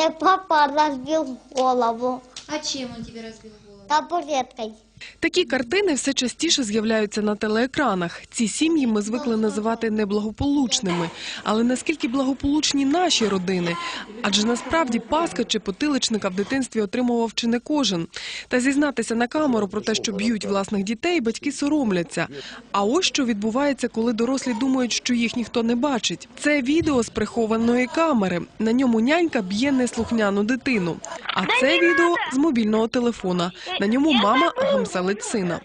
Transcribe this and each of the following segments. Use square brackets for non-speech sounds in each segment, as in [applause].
Мне папа разбил голову А чем он тебе разбил голову? табуреткой. Такі картини все частіше з'являються на телеекранах. Ці сім'ї ми звикли називати неблагополучними. Але наскільки благополучні наші родини? Адже насправді паска чи потиличника в дитинстві отримував чи не кожен. Та зізнатися на камеру про те, що б'ють власних дітей, батьки соромляться. А ось що відбувається, коли дорослі думають, що їх ніхто не бачить. Це відео з прихованої камери. На ньому нянька б'є неслухняну дитину. А це відео з мобільного телефона. На ньому мама гамселить сина.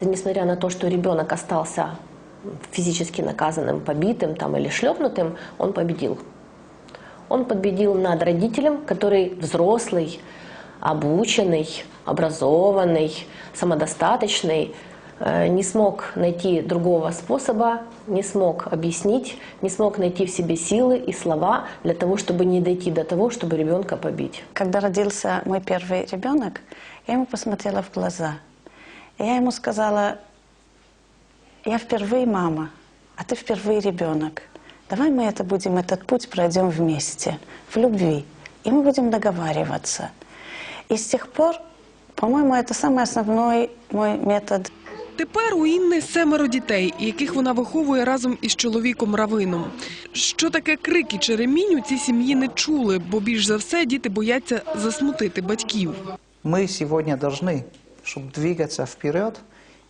Несмотря на то, что ребенок остался физически наказанным, побитым там, или шлепнутым, он победил. Он победил над родителем, который взрослый, обученный, образованный, самодостаточный, э, не смог найти другого способа, не смог объяснить, не смог найти в себе силы и слова для того, чтобы не дойти до того, чтобы ребенка побить. Когда родился мой первый ребенок, я ему посмотрела в глаза. И я ему сказала, я впервые мама, а ты впервые ребенок. Давай мы это будем, этот путь пройдем вместе, в любви. И мы будем договариваться. И с тех пор, по-моему, это самый основной мой метод Тепер у Інни семеро дітей, яких вона виховує разом із чоловіком Равином. Що таке крики чи ремінь у цій сім'ї не чули, бо більш за все діти бояться засмутити батьків. Мы сегодня должны, чтобы двигаться вперед,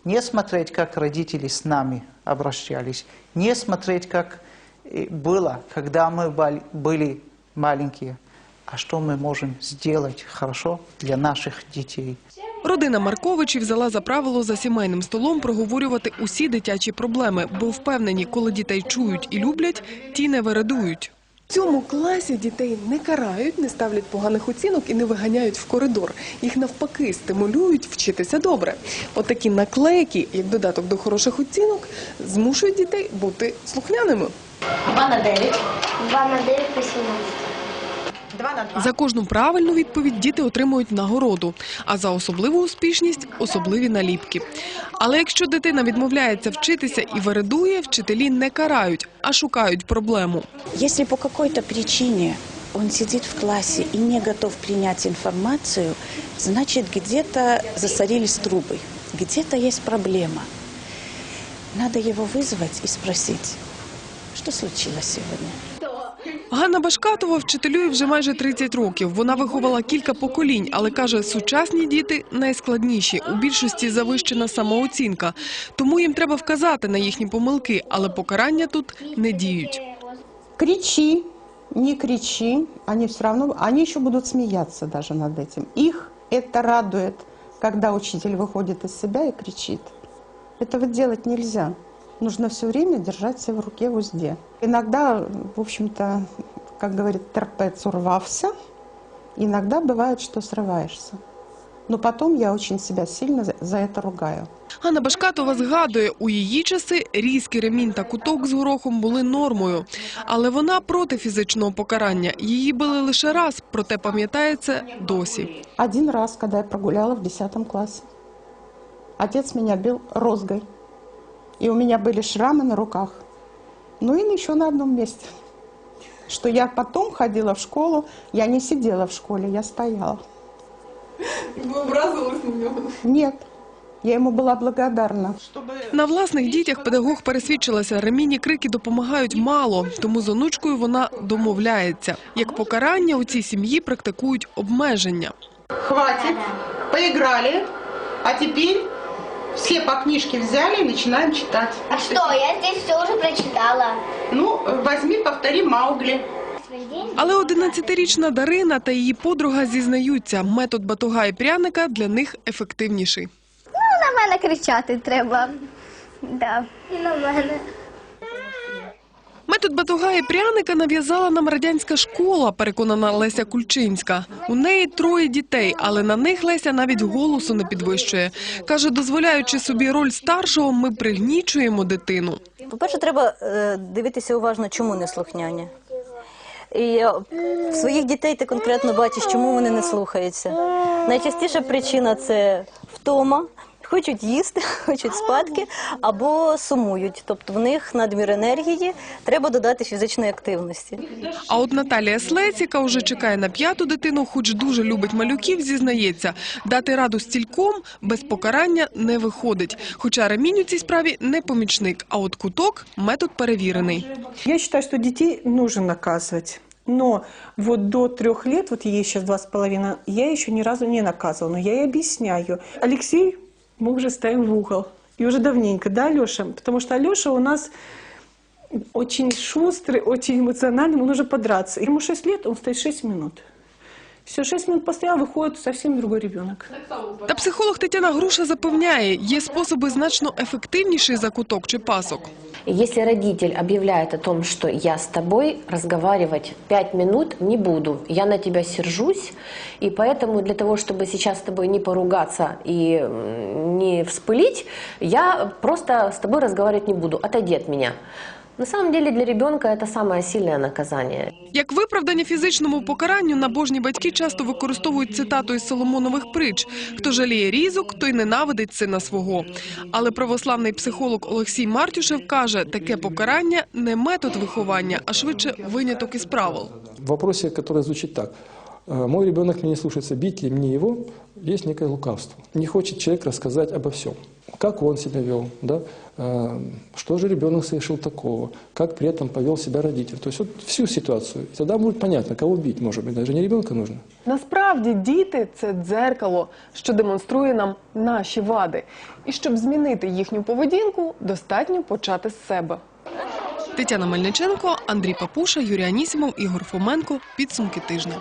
не смотреть, как родители с нами обращались, не смотреть, как э, было, когда мы бали- были маленькие, а что мы можем сделать хорошо для наших детей. Родина Марковичів взяла за правило за сімейним столом проговорювати усі дитячі проблеми, бо впевнені, коли дітей чують і люблять, ті не вередують. В цьому класі дітей не карають, не ставлять поганих оцінок і не виганяють в коридор. Їх навпаки стимулюють вчитися добре. Отакі наклейки, як додаток до хороших оцінок, змушують дітей бути слухняними. Два на девять по 17. За кожну правильну відповідь діти отримують нагороду, а за особливу успішність особливі наліпки. Але якщо дитина відмовляється вчитися і вередує, вчителі не карають, а шукають проблему. Если по какой-то причине он сидит в классе и не готов принять информацию, значит, где-то засорились трубы, где-то есть проблема. Надо его вызвать и спросить, что случилось сегодня. Ганна Башкатова вчителює вже майже 30 років. Вона виховала кілька поколінь, але каже, сучасні діти найскладніші. У більшості завищена самооцінка. Тому їм треба вказати на їхні помилки, але покарання тут не діють. кричи, не кричи, они все равно, они еще будут смеяться даже над этим. Их это радует, когда учитель выходит из себя и кричит. Этого делать нельзя. Нужно все время держать себя в руке в узде. Иногда, в общем-то, как говорит терпец, урвался. Иногда бывает, что срываешься. Но потом я очень себя сильно за- за это ругаю. Ганна Башкатова згадує, у її часи різкий ремінь та куток з горохом були нормою. Але вона проти фізичного покарання. Її били лише раз, проте пам'ятає це досі. Один раз, когда я прогуляла в 10 классе, отец меня бил розгой. И у меня были шрамы на руках. Ну и еще на одном месте. Что я потом ходила в школу, я не сидела в школе, я стояла. Нет, я ему была благодарна. На власних дітях педагог пересвідчилася, ремінь і крики допомагають мало, тому з онучкою вона домовляється. Як покарання у цій сім'ї практикують обмеження. Хватит, поиграли, а теперь все по книжке взяли и начинаем читать. А что, я здесь все уже прочитала. Ну, возьми, повтори Маугли. Але 11-річна Дарина та її подруга зізнаються, метод батуга і пряника для них ефективніший. Ну, На мене кричати треба. Да. І на мене. Метод батуга і пряника нав'язала нам радянська школа, переконана Леся Кульчинська. У неї троє дітей, але на них Леся навіть голосу не підвищує. Каже, дозволяючи собі роль старшого, ми пригнічуємо дитину. По-перше, треба е, дивитися уважно, чому не слухняні. І е, своїх дітей ти конкретно бачиш, чому вони не слухаються. Найчастіша причина це втома хочуть їсти, [laughs] хочуть спадки або сумують. Тобто в них надмір енергії, треба додати фізичної активності. А от Наталія Слець, яка вже чекає на п'яту дитину, хоч дуже любить малюків, зізнається, дати раду стільком без покарання не виходить. Хоча ремінь у цій справі не помічник, а от куток – метод перевірений. Я считаю, что детей нужно наказывать. Но вот до трех лет, вот ей сейчас два с половиной, я еще ни разу не наказывала, но я ей объясняю. Алексей мы уже ставим в угол. И уже давненько, да, Алеша? Потому что Алеша у нас очень шустрый, очень эмоциональный, он уже подраться. Ему 6 лет, он стоит 6 минут. Все, 6 минут постоял, выходит совсем другой ребенок. Та психолог Тетяна Груша запевняє, є способи значно ефективніші за куток чи пасок. И Если родитель объявляет о том, что я с тобой разговаривать пять минут не буду, я на тебя сержусь, и поэтому для того, чтобы сейчас с тобой не поругаться и м, не вспылить, я просто с тобой разговаривать не буду, отойди от меня. На самом деле для ребенка это самое сильное наказание. Як виправдання фізичному покаранню, набожні батьки часто використовують цитату із Соломонових притч «Хто жаліє різок, той ненавидить сина свого». Але православний психолог Олексій Мартюшев каже, таке покарання – не метод виховання, а швидше виняток із правил. В вопросе, который звучит так «Э, Мой ребенок меня не слушается, бить ли мне его, есть некое лукавство. Не хочет человек рассказать обо всем. Как он себя вел, да? Э, что же ребенок совершил такого, как при этом повел себя родитель. То есть вот всю ситуацию. И тогда будет понятно, кого бить, может быть, даже не ребенка нужно. Насправді діти – це дзеркало, що демонструє нам наші вади. І щоб змінити їхню поведінку, достатньо почати з себе. Тетяна Мельниченко, Андрій Папуша, Юрій Анісімов, Ігор Фоменко. Підсумки тижня.